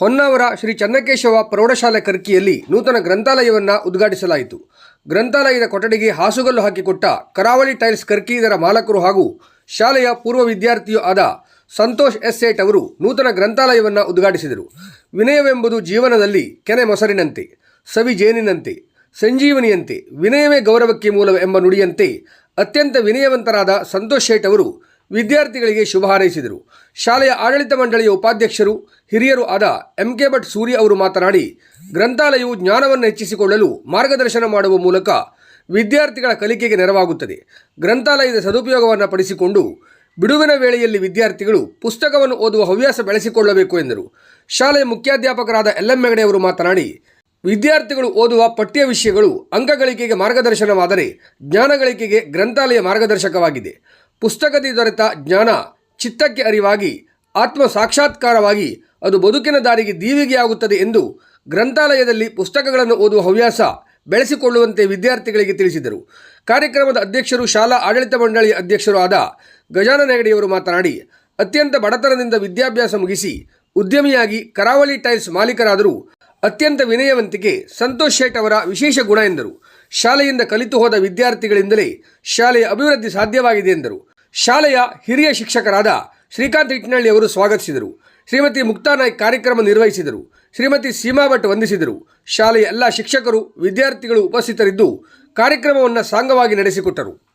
ಹೊನ್ನಾವರ ಶ್ರೀ ಚನ್ನಕೇಶವ ಪ್ರೌಢಶಾಲೆ ಕರ್ಕಿಯಲ್ಲಿ ನೂತನ ಗ್ರಂಥಾಲಯವನ್ನು ಉದ್ಘಾಟಿಸಲಾಯಿತು. ಗ್ರಂಥಾಲಯದ ಕೊಠಡಿಗೆ ಹಾಸುಗಲ್ಲು ಹಾಕಿಕೊಟ್ಟ ಕರಾವಳಿ ಟೈಲ್ಸ್ ಕರ್ಕಿ ಇದರ ಮಾಲಕರು ಹಾಗೂ ಶಾಲೆಯ ಪೂರ್ವ ವಿದ್ಯಾರ್ಥಿಯೂ ಆದ ಸಂತೋಷ್ ಎಸ್ ಸೇಟ್ ಅವರು ನೂತನ ಗ್ರಂಥಾಲಯವನ್ನು ಉದ್ಘಾಟಿಸಿದರು. ವಿನಯವೆಂಬುದು ಜೀವನದಲ್ಲಿ ಕೆನೆ ಮೊಸರಿನಂತೆ, ಸವಿ ಜೇನಿನಂತೆ, ಸಂಜೀವನಿಯಂತೆ, ವಿನಯವೇ ಗೌರವಕ್ಕೆ ಮೂಲ ಎಂಬ ನುಡಿಯಂತೆ ಅತ್ಯಂತ ವಿನಯವಂತರಾದ ಸಂತೋಷ್ ಶೇಟ್ ಅವರು ವಿದ್ಯಾರ್ಥಿಗಳಿಗೆ ಶುಭ ಹಾರೈಸಿದರು. ಶಾಲೆಯ ಆಡಳಿತ ಮಂಡಳಿಯ ಉಪಾಧ್ಯಕ್ಷರು, ಹಿರಿಯರು ಆದ ಎಂ ಕೆ ಭಟ್ ಸೂರಿ ಅವರು ಮಾತನಾಡಿ, ಗ್ರಂಥಾಲಯವು ಜ್ಞಾನವನ್ನು ಹೆಚ್ಚಿಸಿಕೊಳ್ಳಲು ಮಾರ್ಗದರ್ಶನ ಮಾಡುವ ಮೂಲಕ ವಿದ್ಯಾರ್ಥಿಗಳ ಕಲಿಕೆಗೆ ನೆರವಾಗುತ್ತದೆ. ಗ್ರಂಥಾಲಯದ ಸದುಪಯೋಗವನ್ನು ಪಡಿಸಿಕೊಂಡು ಬಿಡುವಿನ ವೇಳೆಯಲ್ಲಿ ವಿದ್ಯಾರ್ಥಿಗಳು ಪುಸ್ತಕವನ್ನು ಓದುವ ಹವ್ಯಾಸ ಬೆಳೆಸಿಕೊಳ್ಳಬೇಕು ಎಂದರು. ಶಾಲೆಯ ಮುಖ್ಯಾಧ್ಯಾಪಕರಾದ ಎಲ್ ಎಂ ಹೆಗಡೆ ಅವರು ಮಾತನಾಡಿ, ವಿದ್ಯಾರ್ಥಿಗಳು ಓದುವ ಪಠ್ಯ ವಿಷಯಗಳು ಅಂಕಗಳಿಕೆಗೆ ಮಾರ್ಗದರ್ಶನವಾದರೆ ಜ್ಞಾನಗಳಿಕೆಗೆ ಗ್ರಂಥಾಲಯ ಮಾರ್ಗದರ್ಶಕವಾಗಿದೆ. ಪುಸ್ತಕದಲ್ಲಿ ದೊರೆತ ಜ್ಞಾನ ಚಿತ್ತಕ್ಕೆ ಅರಿವಾಗಿ ಆತ್ಮ ಸಾಕ್ಷಾತ್ಕಾರವಾಗಿ ಅದು ಬದುಕಿನ ದಾರಿಗೆ ದೀವಿಗೆಯಾಗುತ್ತದೆ ಎಂದು ಗ್ರಂಥಾಲಯದಲ್ಲಿ ಪುಸ್ತಕಗಳನ್ನು ಓದುವ ಹವ್ಯಾಸ ಬೆಳೆಸಿಕೊಳ್ಳುವಂತೆ ವಿದ್ಯಾರ್ಥಿಗಳಿಗೆ ತಿಳಿಸಿದರು. ಕಾರ್ಯಕ್ರಮದ ಅಧ್ಯಕ್ಷರು ಶಾಲಾ ಆಡಳಿತ ಮಂಡಳಿಯ ಅಧ್ಯಕ್ಷರು ಆದ ಗಜಾನನ ಹೆಗಡೆಯವರು ಮಾತನಾಡಿ, ಅತ್ಯಂತ ಬಡತನದಿಂದ ವಿದ್ಯಾಭ್ಯಾಸ ಮುಗಿಸಿ ಉದ್ಯಮಿಯಾಗಿ ಕರಾವಳಿ ಟೈಲ್ಸ್ ಮಾಲೀಕರಾದರೂ ಅತ್ಯಂತ ವಿನಯವಂತಿಕೆ ಸಂತೋಷ್ ಶೇಟ್ ಅವರ ವಿಶೇಷ ಗುಣ ಎಂದರು. ಶಾಲೆಯಿಂದ ಕಲಿತು ಹೋದ ವಿದ್ಯಾರ್ಥಿಗಳಿಂದಲೇ ಶಾಲೆಯ ಅಭಿವೃದ್ಧಿ ಸಾಧ್ಯವಾಗಿದೆ ಎಂದರು. ಶಾಲೆಯ ಹಿರಿಯ ಶಿಕ್ಷಕರಾದ ಶ್ರೀಕಾಂತ್ ಇಟ್ನಳ್ಳಿ ಅವರು ಸ್ವಾಗತಿಸಿದರು. ಶ್ರೀಮತಿ ಮುಕ್ತಾ ನಾಯ್ಕ್ ಕಾರ್ಯಕ್ರಮ ನಿರ್ವಹಿಸಿದರು. ಶ್ರೀಮತಿ ಸೀಮಾ ಭಟ್ ವಂದಿಸಿದರು. ಶಾಲೆಯ ಎಲ್ಲ ಶಿಕ್ಷಕರು, ವಿದ್ಯಾರ್ಥಿಗಳು ಉಪಸ್ಥಿತರಿದ್ದು ಕಾರ್ಯಕ್ರಮವನ್ನು ಸಾಂಗವಾಗಿ ನಡೆಸಿಕೊಟ್ಟರು.